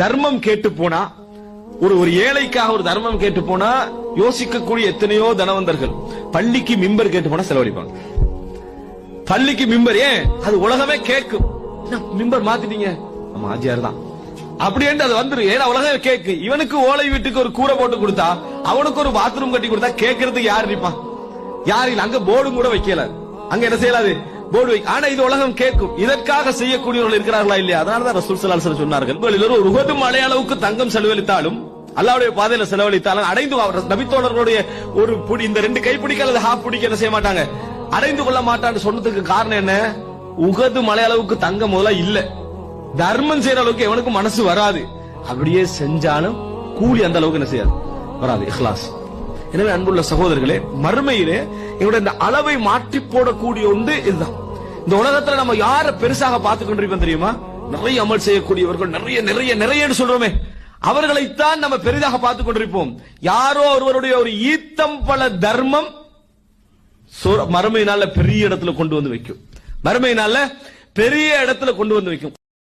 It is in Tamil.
தர்மம் கேட்டு போனா ஒரு ஒரு ஏழைக்காக ஒரு தர்மம் கேட்டு போனா யோசிக்கக்கூடிய எத்தனையோ தனவந்தர்கள் பள்ளிக்கு மிம்பர் கேட்டு போனா செலவழிப்பாங்க. பள்ளிக்கு மிம்பர் ஏன்? அது உலகமே கேட்கும். மிம்பர் மாத்திட்டீங்க? நம்ம ஆஜியார் தான். அப்படின்ட்டு அது வந்துரு. ஏன்னா உலகம் கேக்கு. இவனுக்கு ஓலை வீட்டுக்கு ஒரு கூரை போட்டு கொடுத்தா அவனுக்கு ஒரு பாத்ரூம் கட்டி கொடுத்தா கேட்கறதுக்கு யார் இருப்பான் யார் இல்ல அங்க போர்டும் கூட வைக்கல. அங்க என்ன செய்யலாது? போர்டு ஆனா இது உலகம் கேட்கும். இதற்காக செய்யக்கூடியவர்கள் இருக்கிறார்களா இல்லையா? அதனாலதான் ரசூல் சலாசன் சொன்னார்கள். உங்களில் ஒரு உகது மலை அளவுக்கு தங்கம் செலவழித்தாலும் அல்லாவுடைய பாதையில செலவழித்தாலும் அடைந்து நபித்தோழர்களுடைய ஒரு புடி இந்த ரெண்டு கைப்பிடிக்க அல்லது ஹாஃப் பிடிக்க என்ன செய்ய மாட்டாங்க? அடைந்து கொள்ள மாட்டான்னு சொன்னதுக்கு காரணம் என்ன? உகது மலை அளவுக்கு தங்கம் முதல்ல இல்ல. தர்மம் செய்யற அளவுக்கு எவனுக்கும் மனசு வராது. அப்படியே செஞ்சாலும் கூலி அந்த அளவுக்கு என்ன செய்யாது? வராது. இஹ்லாஸ். எனவே அன்புள்ள சகோதரர்களே மறுமையிலே எங்களுடைய இந்த அளவை மாற்றி போடக்கூடிய ஒன்று இதுதான். இந்த உலகத்துல நம்ம யார பெருசாக பார்த்து கொண்டிருக்கோம் தெரியுமா? நிறைய அமல் செய்யக்கூடியவர்கள் நிறைய நிறைய நிறைய சொல்றோமே. அவர்களைத்தான் நம்ம பெரிதாக பார்த்து கொண்டிருப்போம் யாரோ ஒருவருடைய ஒரு ஈத்தம் பல தர்மம் மறுமையினால பெரிய இடத்துல கொண்டு வந்து வைக்கும். மறுமையினால பெரிய இடத்துல கொண்டு வந்து வைக்கும்.